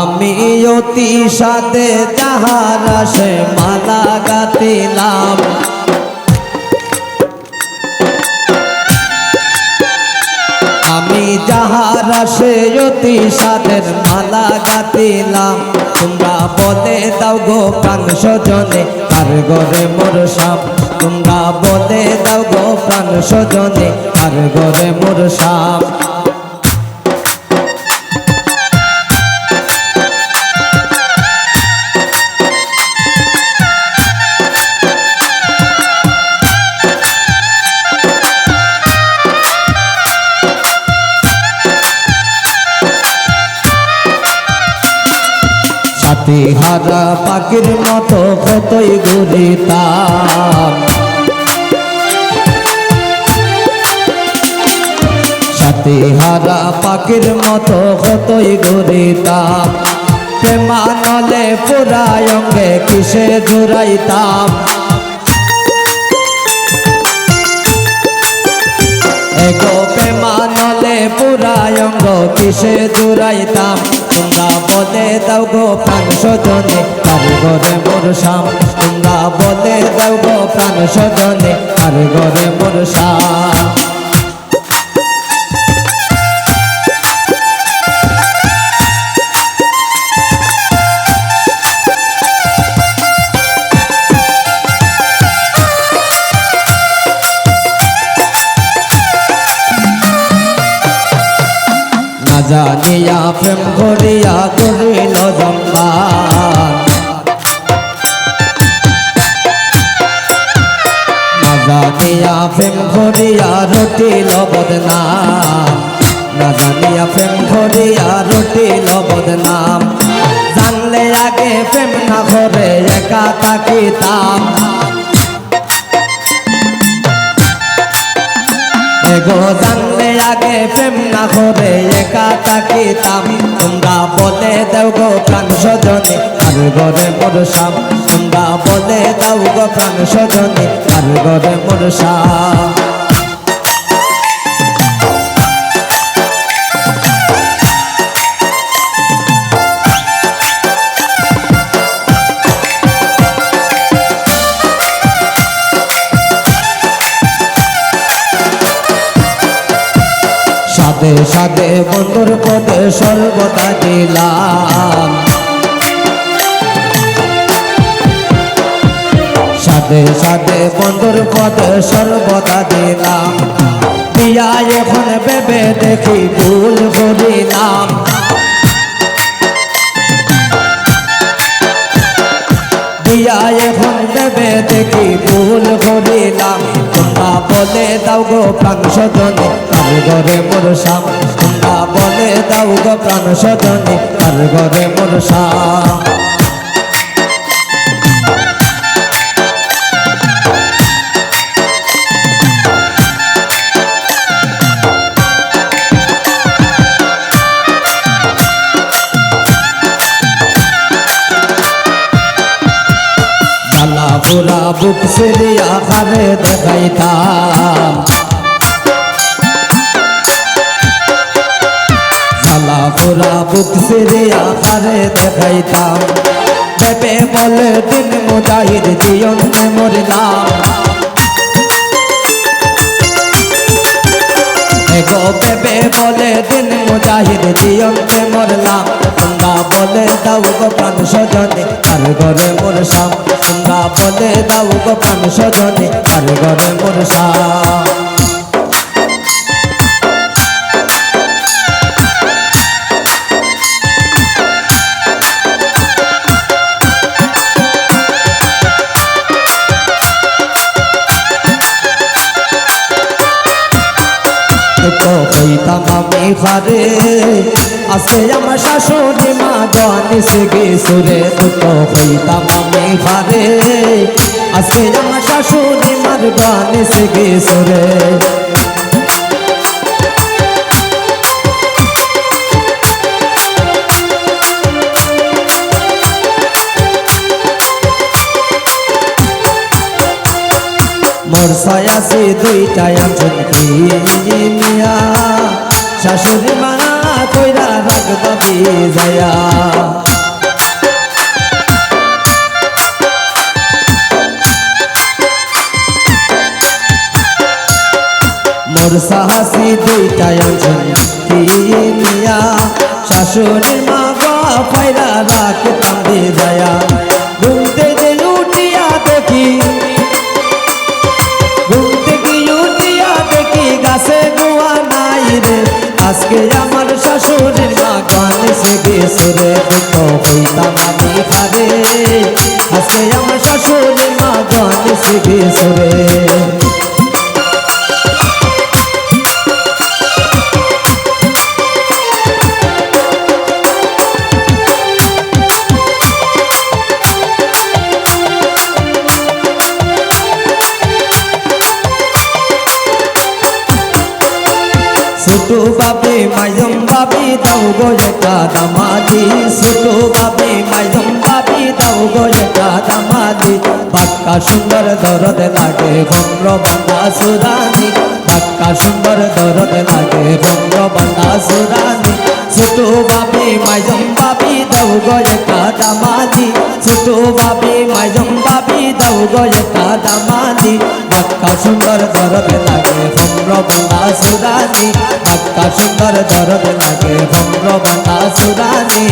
আমি অতি সাথে যাহার আসে মালা গাতিলাম আমি যাহার আসে অতি সাদের মালা গাতিলাম তোমরা বলে দাও গো প্রাণ সজনে আর গরে মোর সাপ। তোমরা বলে দাও গো প্রাণ সজনে আর গরে মোর সাপ। হারা পাখির মতো কতই ঘুরিতাম সাথী হারা পাখির মতো কতই ঘুরিতাম প্রেমানলে পুরায় অঙ্গে কিসে জুড়াইতাম। এগো প্রেমানলে পুরায় অঙ্গ কিসে জুড়াইতাম। তোমরা বলে দাও গো প্রাণ সজনে আর গরে মোর শাম তোমরা বলে দাও গো প্রাণ সজনে আর গরে মোর শাম জানিয়া প্রেম করিয়া করিল জম্বান না জানিয়া প্রেম করিয়া রটিল বদনাম। না জানিয়া প্রেম করিয়া রটিল বদনাম। জানলে আগে প্রেম না করে একা তাকিতাম এগো জানলে আগে প্রেম না হবে, একা তাকিতাম তোমরা বলে দেও গো প্রাণ সজনে আর ঘরে মোর সাম তোমরা বলে দাও গো প্রাণ সজনে আর ঘরে মোর সাম বন্ধুর পদে সর্বদা দিলাম। সাদে সাদে বন্ধুর পদে সর্বদা দিলাম। বিয়া এখন ভেবে দেখি ভুল করিলাম বিয়া এখন ভেবে দেখি ভুল করিলাম বলে দাও গো আর ঘরে মোর তোমরা বলে দাও গো প্রাণ সজনে আর ঘরে মোর বুক সিরিয়া খারে দেখাইতাম। পুরা বুক সিরিয়া খারে দেখাইতাম। ভেবে বলে দিন মুজাহিদ জীবনে মরলাম এগো ভেবে বলে দিন মুজাহিদ জিয়ন জীবনে মরলাম তোমরা বলে দাও গো প্রাণ সজনে আর ঘরে মোর শাম তোমরা বলে দাও গো প্রাণ সজনে আর ঘরে মোর শাম শাশুড়ি মার গানে সিগে সুরে। মোর সায়াসি দুইটা আছেন মিয়া শাশুড়ি মা কইরা রাখবা যায়া। মোর সাহসি দুইটাই আনছেন কিনিয়া শাশুড়ির মা গাফাইরা রাখতাম বিদায়া ঘুম আমার শাশুড়ির মা গান শিখে সুরে আজকে আমার মা গান দাও গো একটা দামাদি, ছোট বাবে মাইজম বাপি দাও গো একটা দামাদি পাক্কা সুন্দর দরদ লাগে ভঙ্গ বান্দা সুরানি বাক্কা সুন্দর দরদ লাগে ভঙ্গ বান্দা সুরানি ছোট বাবে মাইজম বাপি দাও গয়ে কাদা মাঝি ছোট বাবি মাইজম বাবি দাও গয়ে কাদা মাঝি পাক্কা সুন্দর দরদ লাগে ভম্র বান্দা সুরানি পাক্কা সুন্দর দরদ লাগে ভম্র বান্দা সুরানি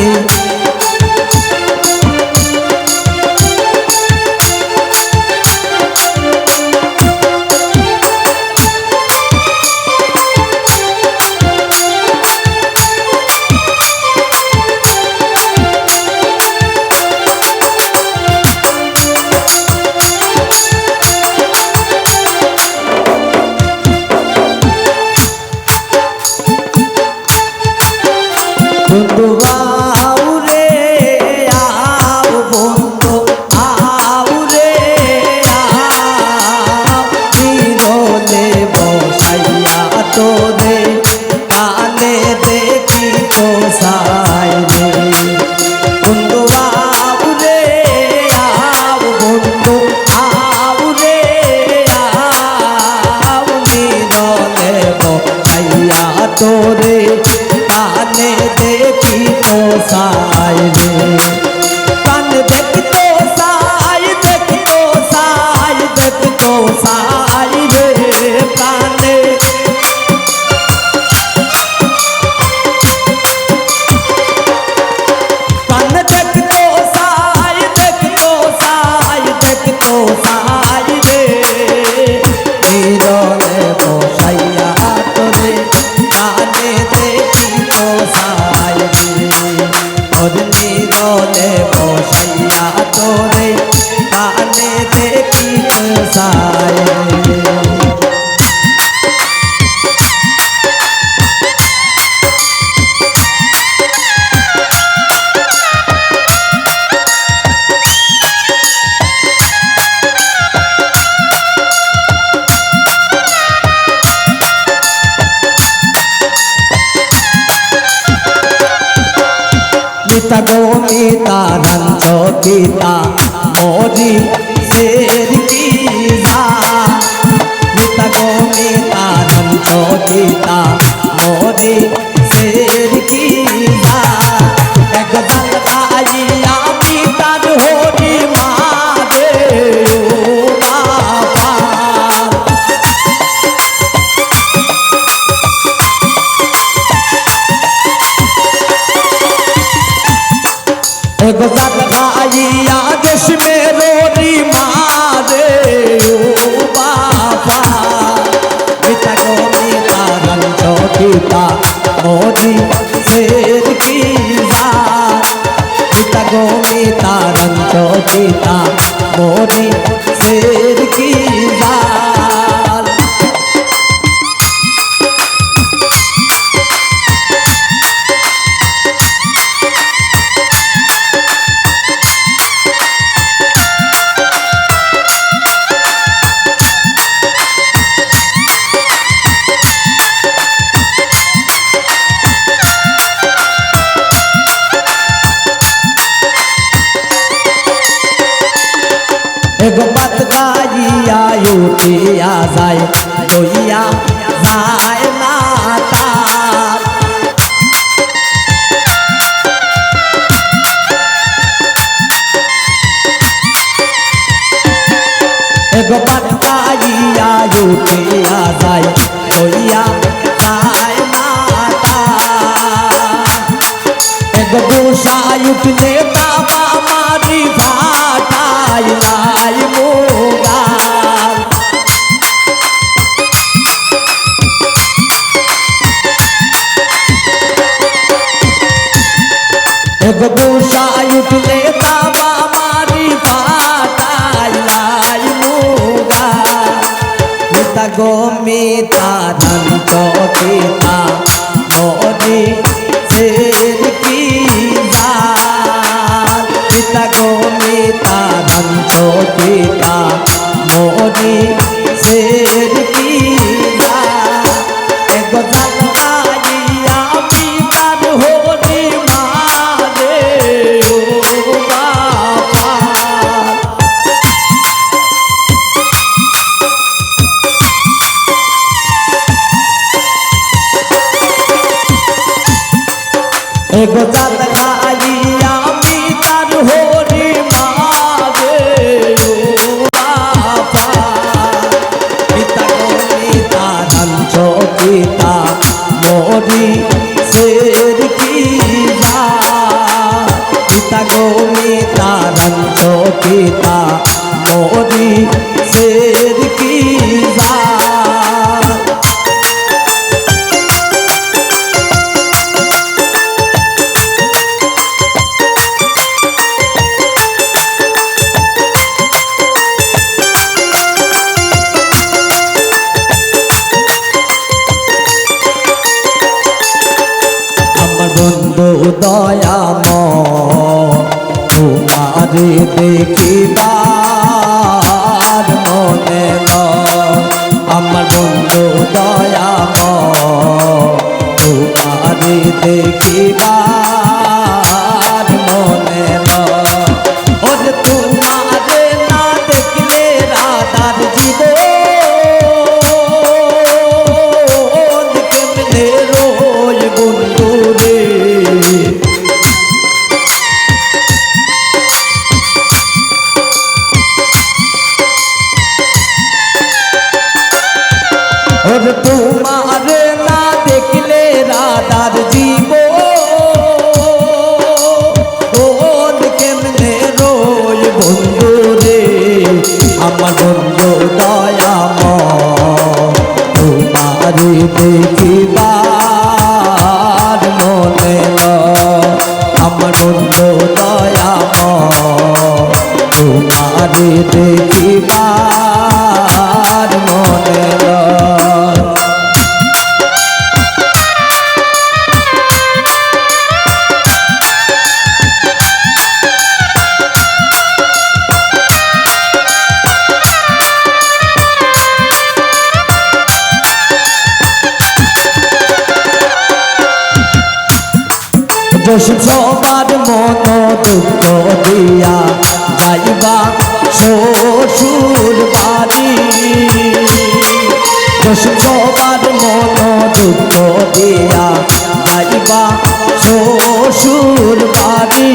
পিতা মোদি শের কি পিতা গো পিতা রঞ্জ পিতা মোদি শের কি যায় লইয়া যায় না তার এগো পাঠাইয়া উঠিয়া যায় লইয়া যায় না তার এগো গোসাই উঠলে বাবা মারি ফাটাইয়া গমে তারা পিতা মোদি শের কি আমার তোমারে দেখিবার মনে আমার বন্ধু দয়া তোমারে দেখিবার দেখো দোষ তোমার মন দুঃখ দিয়া যাইবা শ্বশুর বাড়ি। দোষ তোমার মন দুঃখ দিয়া যাইবা শ্বশুর বাড়ি।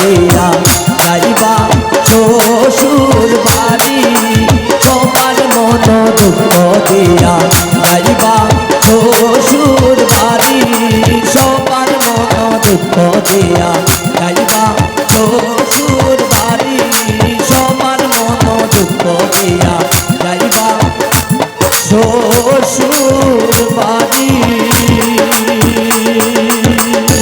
লইয়া যাইবা। শ্বশুর বাড়ি তোমার মন দুঃখ দিয়া যাইবা। শ্বশুর বাড়ি সবার মন দুঃখ দিয়া